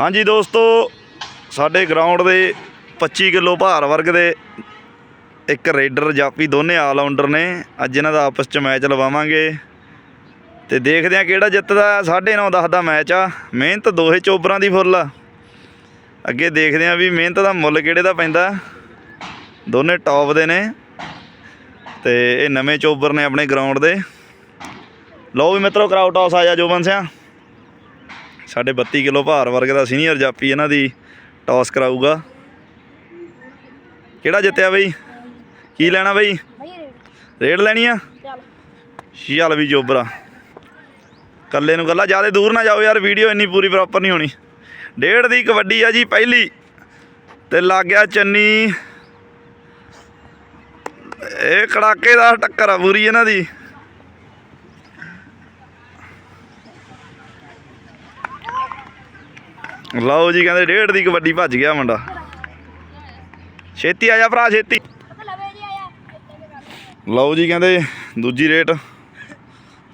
ਹਾਂਜੀ ਦੋਸਤੋ, ਸਾਡੇ ਗਰਾਊਂਡ ਦੇ 25 ਕਿਲੋ ਭਾਰ ਵਰਗ ਦੇ ਇੱਕ ਰੇਡਰ ਜਾਪੀ ਦੋਨੇ ਆਲ ਆਲਰਾਊਂਡਰ ਨੇ। ਅੱਜ ਇਹਨਾਂ ਦਾ ਆਪਸ ਚ ਮੈਚ ਲਵਾਵਾਂਗੇ। ਤੇ ਦੇਖਦੇ ਆ ਕਿਹੜਾ ਜਿੱਤਦਾ 9:30 10 ਦਾ ਮੈਚ ਆ। ਮਿਹਨਤ ਦੋਹੇ ਚੋਬਰਾਂ ਦੀ ਫੁੱਲ ਆ। ਅੱਗੇ ਦੇਖਦੇ ਆ ਵੀ ਮਿਹਨਤ ਦਾ ਮੁੱਲ ਕਿਹੜੇ ਦਾ ਪੈਂਦਾ। ਦੋਨੇ ਟੌਪ ਦੇ ਨੇ। ਤੇ ਇਹ ਨਵੇਂ ਚੋਬਰ ਨੇ ਆਪਣੇ ਗਰਾਊਂਡ ਦੇ। ਲਓ ਵੀ ਮਿੱਤਰੋ ਕਰਾਓ ਟਾਸ ਆ ਜਾ ਜੋਬਨ ਬੰਸਿਆ ਸਾਡੇ 32 ਕਿਲੋ ਭਾਰ ਵਰਗ ਦਾ ਸੀਨੀਅਰ ਜਾਪੀ ਇਹਨਾਂ ਦੀ ਟਾਸ ਕਰਾਊਗਾ। ਕਿਹੜਾ ਜਿੱਤਿਆ ਬਈ? ਕੀ ਲੈਣਾ ਬਈ? ਰੇਡ। ਲੈਣੀ ਆ? ਚੱਲ। ਚੱਲ ਵੀ ਜੋਬਰਾ। ਕੱਲੇ ਨੂੰ ਗੱਲਾਂ ਜ਼ਿਆਦਾ ਦੂਰ ਨਾ ਜਾਓ ਯਾਰ ਵੀਡੀਓ ਇੰਨੀ ਪੂਰੀ ਪ੍ਰੋਪਰ ਨਹੀਂ ਹੋਣੀ। ਡੇਢ ਦੀ ਕਬੱਡੀ ਆ ਜੀ ਪਹਿਲੀ। ਤੇ ਲੱਗ ਗਿਆ ਚੰਨੀ। ਇਹ ਕੜਾਕੇ ਦਾ ਟੱਕਰ ਆ ਪੂਰੀ ਇਹਨਾਂ ਦੀ। ਲਓ ਜੀ, ਕਹਿੰਦੇ ਡੇਢ ਦੀ ਕਬੱਡੀ ਭੱਜ ਗਿਆ ਮੁੰਡਾ। ਛੇਤੀ ਆ ਜਾ ਭਰਾ, ਛੇਤੀ। ਲਓ ਜੀ, ਕਹਿੰਦੇ ਦੂਜੀ ਰੇਟ।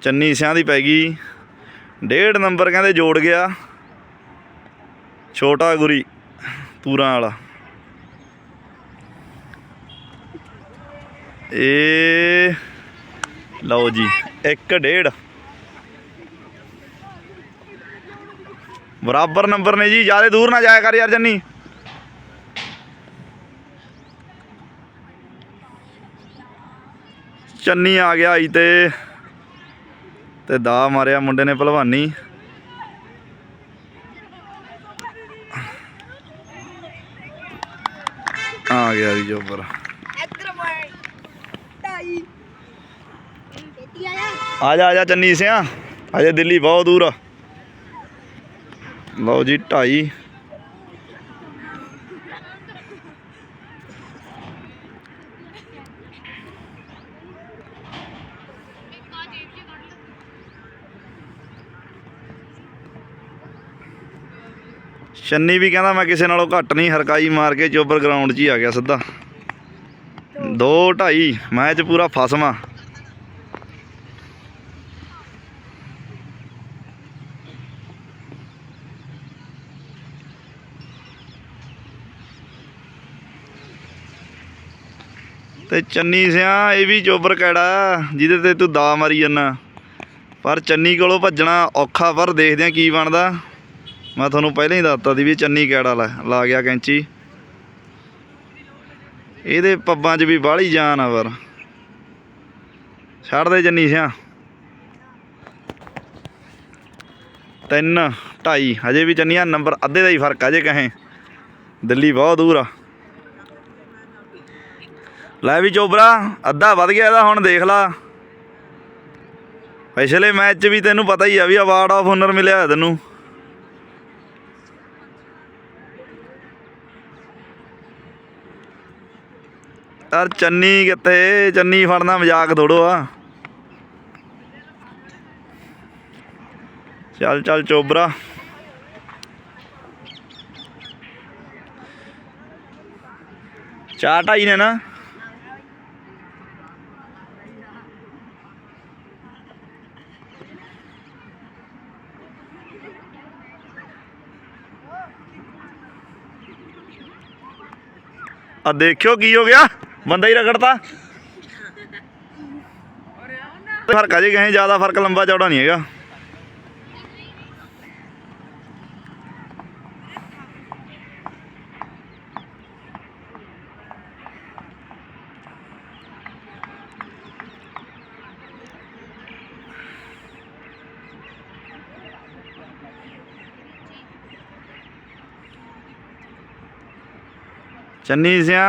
ਚੰਨੀ ਸਿਆਂ ਦੀ ਪੈ ਗਈ। ਡੇਢ ਨੰਬਰ ਕਹਿੰਦੇ ਜੋੜ ਗਿਆ। ਛੋਟਾ ਗੁਰੀ ਪੂਰਾ ਵਾਲਾ। ਇਹ ਲਓ ਜੀ, ਇੱਕ ਡੇਢ। ਬਰਾਬਰ ਨੰਬਰ ਨੇ ਜੀ ਜ਼ਿਆਦਾ ਦੂਰ ਨਾ ਜਾਇਆ ਕਰ ਯਾਰ ਜੰਨੀ। ਚੰਨੀ ਆ ਗਿਆ ਆਈ ਤੇ। ਤੇ ਦਾ ਮਾਰਿਆ ਮੁੰਡੇ ਨੇ ਭਲਵਾਨੀ ਆ ਗਿਆ ਜੀ ਜੋਬਰ। ਆ ਜਾ ਆ ਜਾ ਚੰਨੀ ਸਿਆ। ਅਜੇ ਦਿੱਲੀ ਬਹੁਤ ਦੂਰ ਆ। ਲਓ ਜੀ, ਢਾਈ। ਚੰਨੀ ਵੀ ਕਹਿੰਦਾ ਮੈਂ ਕਿਸੇ ਨਾਲੋਂ ਘੱਟ ਨਹੀਂ, ਹਰਕਾਈ ਮਾਰ ਕੇ ਚੋਬਰ ਗਰਾਊਂਡ 'ਚ ਹੀ ਆ ਗਿਆ ਸਿੱਧਾ। 2 2.5 ਮੈਚ ਪੂਰਾ ਫਸਵਾ ਤੇ ਚੰਨੀ ਸਿਆ, ਇਹ ਵੀ ਚੋਬਰ ਕੈੜਾ, ਜਿਹਦੇ ਤੇ ਤੂੰ ਦਾ ਮਾਰੀ ਜਾਂਦਾ। ਪਰ ਚੰਨੀ ਕੋਲੋਂ ਭੱਜਣਾ ਔਖਾ, ਪਰ ਦੇਖਦੇ ਆ ਕੀ ਬਣਦਾ। ਮੈਂ ਤੁਹਾਨੂੰ ਪਹਿਲਾਂ ਹੀ ਦੱਸਤਾ ਸੀ ਵੀ ਚੰਨੀ ਕੈੜਾ ਲਾ ਲਾ ਗਿਆ ਕੈਂਚੀ। ਇਹਦੇ ਪੱਬਾਂ 'ਚ ਵੀ ਬਾਹਲੀ ਜਾਨ ਆ ਪਰ। ਛੱਡ ਦੇ ਚੰਨੀ ਸਿਆ। ਤਿੰਨ, ਢਾਈ, ਹਜੇ ਵੀ ਚੰਨੀਆਂ ਨੰਬਰ ਅੱਧੇ ਦਾ ਹੀ ਫ਼ਰਕ ਆ ਜੇ ਕਹੇ। ਦਿੱਲੀ ਬਹੁਤ ਦੂਰ ਆ। ਲੈ ਵੀ ਚੋਬਰਾ ਅੱਧਾ ਵੱਧ ਗਿਆ ਇਹਦਾ, ਹੁਣ ਦੇਖ ਲਾ। ਪਿਛਲੇ ਮੈਚ 'ਚ ਵੀ ਤੈਨੂੰ ਪਤਾ ਹੀ ਆ ਵੀ ਅਵਾਰਡ ਆਫ ਓਨਰ ਮਿਲਿਆ ਤੈਨੂੰ। ਯਾਰ ਚੰਨੀ ਕਿੱਥੇ, ਚੰਨੀ ਫੜਨਾ ਮਜ਼ਾਕ ਥੋੜੋ ਆ। ਚੱਲ ਚੱਲ ਚੋਬਰਾ ਚਾਰ ਢਾਈ ਨੇ ਨਾ। ਆ ਦੇਖਿਓ ਕੀ ਹੋ ਗਿਆ। ਬੰਦਾ ਹੀ ਰਗੜਤਾ। ਫ਼ਰਕ ਆ ਜੀ ਕਹੀਂ ਜ਼ਿਆਦਾ ਫ਼ਰਕ ਲੰਬਾ ਚੌੜਾ ਨਹੀਂ ਹੈਗਾ। ਚੰਨੀ ਸਿਆ।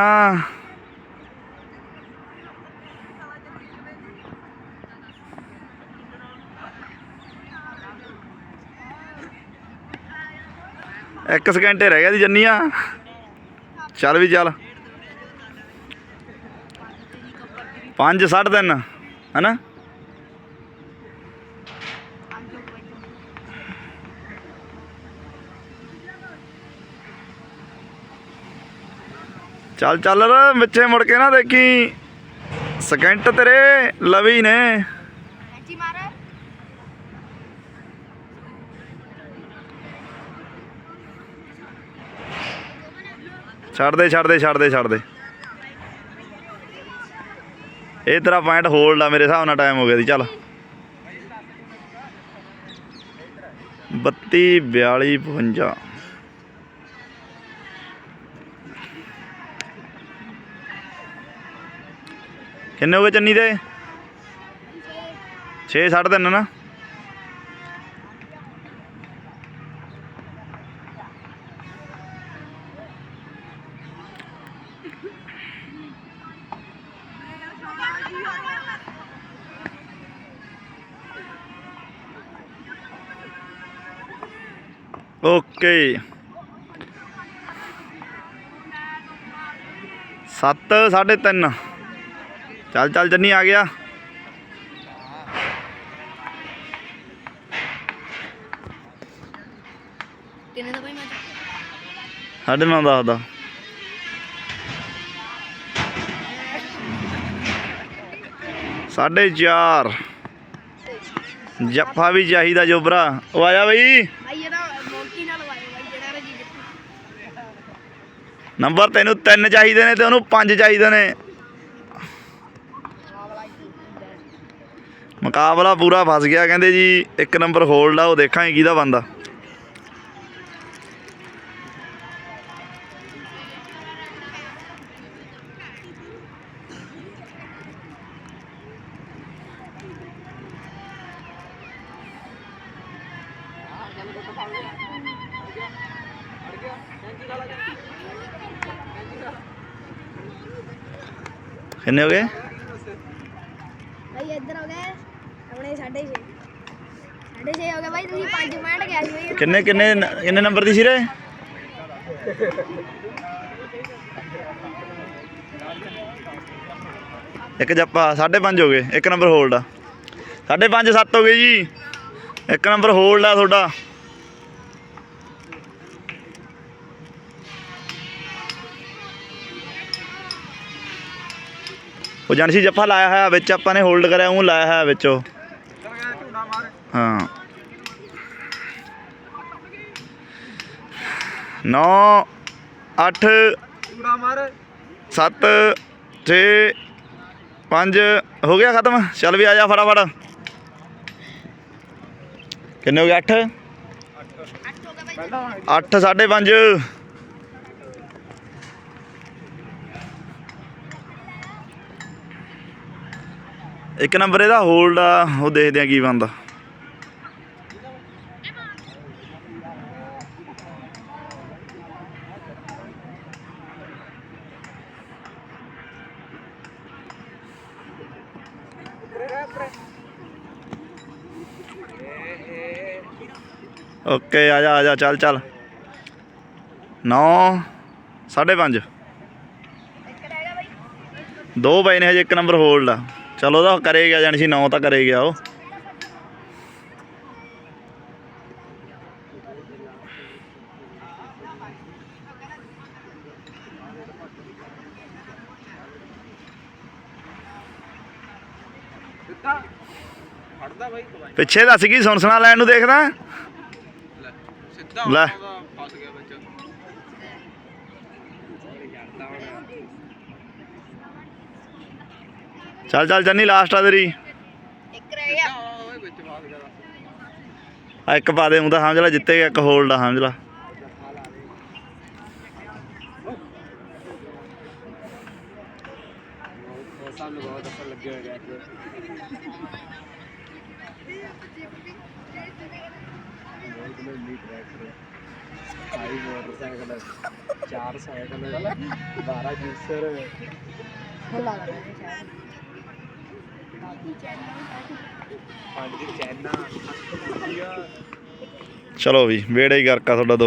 ਇੱਕ ਸਕਿੰਟੇ ਰਹਿ ਗਿਆ ਦੀ ਜੰਨੀਆਂ ਚੱਲ ਵੀ ਚੱਲ। 5 3.5 ਹੈਨਾ? ਚੱਲ ਚੱਲ ਵਿੱਚੇ ਮੁੜ ਕੇ ਨਾ ਦੇਖੀ। ਸਕਿੰਟ ਤੇਰੇ ਲਵੀ ਨੇ। ਕੈਂਚੀ ਮਾਰ ਛੱਡ ਦੇ ਛੱਡ ਦੇ ਛੱਡ ਦੇ ਛੱਡ ਦੇ। ਇਹ ਤੇਰਾ ਪੁਆਇੰਟ ਹੋਲਡ ਆ ਮੇਰੇ ਹਿਸਾਬ ਨਾਲ ਟਾਈਮ ਹੋ ਗਿਆ ਦੀ ਚੱਲ। 32 42 52 ਕਿੰਨੇ ਹੋ ਗਏ ਚੰਨੀ ਦੇ? 6 3.5 ਨਾ। ਓਕੇ। 7 3.5 ਚੱਲ ਚੱਲ ਜੰਨੀ ਆ ਗਿਆ। ਕਿੰਨੇ ਦਾ ਭਾਈ ਮੈਂ ਸਾਢੇ ਨੌ ਦਸ ਦਾ। ਸਾਢੇ ਚਾਰ। ਜੱਫਾ ਵੀ ਚਾਹੀਦਾ ਜੋਬਰਾ ਉਹ ਆਇਆ ਬਈ। ਨਾਲ ਨੰਬਰ ਤੈਨੂੰ ਤਿੰਨ ਚਾਹੀਦੇ ਨੇ ਤੇ ਉਹਨੂੰ ਪੰਜ ਚਾਹੀਦੇ ਨੇ। ਮੁਕਾਬਲਾ ਪੂਰਾ ਫਸ ਗਿਆ, ਕਹਿੰਦੇ ਜੀ, ਇੱਕ ਨੰਬਰ ਹੋਲਡ ਆ, ਉਹ ਦੇਖਾਂਗੇ ਕਿਹਦਾ ਬੰਦਾ ਕਿੰਨੇ ਹੋ ਗਏ? ਭਾਈ ਇੱਧਰ ਹੋ ਗਏ। ਆਪਣੇ 6.5 6.5 ਹੋ ਗਏ ਭਾਈ ਤੁਸੀਂ 5 ਪੁਆਇੰਟ ਗਿਆ ਸੀ ਭਾਈ ਕਿੰਨੇ ਕਿੰਨੇ ਨ- ਕਿੰਨੇ ਨੰਬਰ ਦੀ ਸੀ ਰੇ? ਇੱਕ ਜੱਪਾ 5.5 ਹੋ ਗਏ। ਇੱਕ ਨੰਬਰ ਹੋਲਡ ਆ। 5.5 7 ਹੋ ਗਏ ਜੀ। ਇੱਕ ਨੰਬਰ ਹੋਲਡ ਆ ਤੁਹਾਡਾ। ਉਹ ਜਾਨਸੀ ਜੱਫਾ ਲਾਇਆ ਹੋਇਆ ਵਿੱਚ, ਆਪਾਂ ਨੇ ਹੋਲਡ ਕਰਿਆ, ਉਹ ਲਾਇਆ ਹੋਇਆ ਵਿੱਚ। ਉਹ ਹਾਂ ਨੌ ਅੱਠ ਸੱਤ ਛੇ ਪੰਜ ਹੋ ਗਿਆ ਖਤਮ ਚੱਲ ਵੀ ਆ ਜਾ ਫਟਾਫਟ ਕਿੰਨੇ ਹੋ ਗਏ 8 8 ਸਾਢੇ ਪੰਜ ਇੱਕ ਨੰਬਰ ਇਹਦਾ ਹੋਲਡ ਆ, ਉਹ ਦੇਖਦੇ ਆ ਕੀ ਬਣਦਾ। ਓਕੇ ਆ ਜਾ ਆ ਜਾ, ਚੱਲ ਚੱਲ। 9 5.5 ਇੱਕ ਦੋ ਪਏ ਨੇ ਹਜੇ, ਇੱਕ ਨੰਬਰ ਹੋਲਡ ਆ। ਚਲੋ ਉਹਦਾ ਕਰੇ ਗਿਆ ਜਾਣੀ ਸੀ 9 ਤਾਂ ਕਰੇ ਗਿਆ ਉਹ। ਫੜਦਾ ਬਾਈ ਦਵਾਈ ਪਿੱਛੇ ਦੱਸ ਕੀ ਸੁਣਸਣਾ ਲੈਣ ਨੂੰ ਦੇਖਦਾ? ਸਿੱਧਾ ਲੈ। ਫਸ ਗਿਆ ਵਿੱਚ। ਚੱਲ ਚੱਲ ਜੰਨੀ ਲਾਸਟ ਆ ਤੇਰੀ। ਇੱਕ ਰਹਿ ਗਿਆ। ਆ ਇੱਕ ਪਾ ਦੇ ਹੁੰਦਾ ਸਮਝ ਲੈ ਜਿੱਤੇ ਗਿਆ ਇੱਕ ਹੋਲਡ ਆ ਸਮਝ ਲੈ ਸਾਨੂੰ ਬਹੁਤ ਅਸਰ ਲੱਗੇ ਹੋਏ ਗਿਆ ਆਈ ਮੋਟਰਸਾਈਕਲ ਚਾਰ ਸਾਈਕਲ 12 ਜੂਸਰ ਪੰਜ ਚੈਨਾ। ਚਲੋ ਵੀ ਵੇੜੇ ਹੀ ਕਰਕਾ ਤੁਹਾਡਾ ਦੋ।